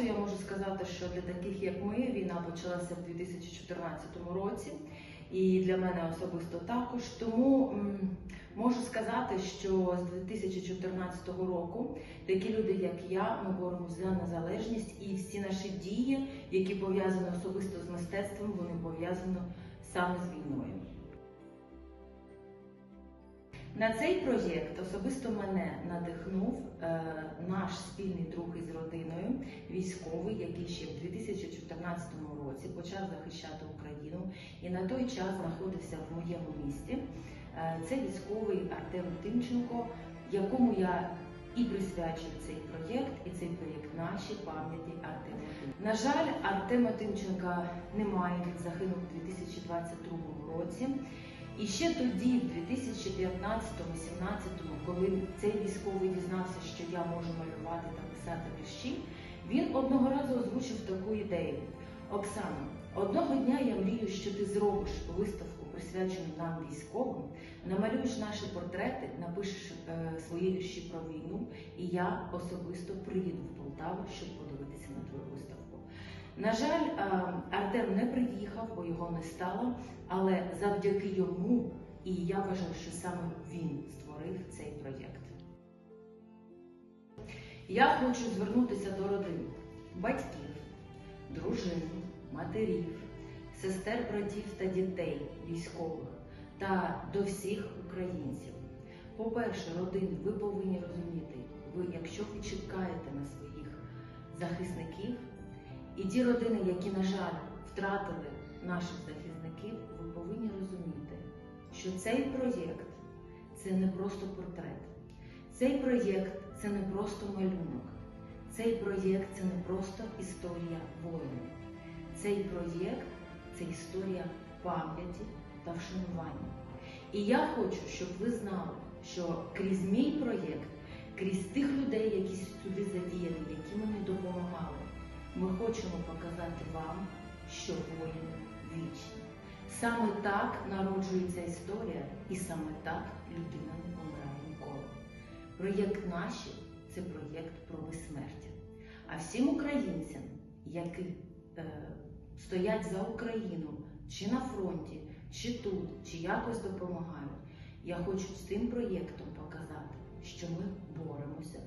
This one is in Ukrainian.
часу я можу сказати, що для таких як ми війна почалася в 2014 році, і для мене особисто також. Тому можу сказати, що з 2014 року такі люди, як я, ми боремося за незалежність, і всі наші дії, які пов'язані особисто з мистецтвом, вони пов'язані саме з війною. На цей проєкт особисто мене надихнув е, наш спільний друг із родиною, військовий, який ще в 2014 році почав захищати Україну і на той час знаходився в моєму місті. Е, це військовий Артем Тимченко, якому я і присвячую цей проєкт, і цей проєкт нашій пам'яті Артема На жаль, Артема Тимченка немає, він загинув у 2022 році. І ще тоді, в 2015-2017, коли цей військовий дізнався, що я можу малювати та писати вірші, він одного разу озвучив таку ідею: Оксана, одного дня я мрію, що ти зробиш виставку, присвячену нам військовим, намалюєш наші портрети, напишеш е, свої вірші про війну, і я особисто приїду в Полтаву, щоб подивитися на твою виставку. На жаль, е, Артем не приїхав, бо його не стало, але завдяки йому, і я вважаю, що саме він створив цей проєкт. Я хочу звернутися до родин, батьків, дружин, матерів, сестер, братів та дітей військових та до всіх українців. По-перше, родини, ви повинні розуміти, ви, якщо ви чекаєте на своїх захисників, і ті родини, які, на жаль, втратили наших захисників, ви повинні розуміти, що цей проєкт це не просто портрет. Цей проєкт це не просто малюнок. Цей проєкт це не просто історія воїнів. Цей проєкт це історія пам'яті та вшанування. І я хочу, щоб ви знали, що крізь мій проєкт, крізь тих людей, які сюди задіяні, які мені допомагали, ми хочемо показати вам, що воїни вічні. Саме так народжується історія, і саме так людина не помирає ніколи. Проєкт наші це проєкт про безсмертя. А всім українцям, які е, стоять за Україну, чи на фронті, чи тут, чи якось допомагають, я хочу з цим проєктом показати, що ми боремося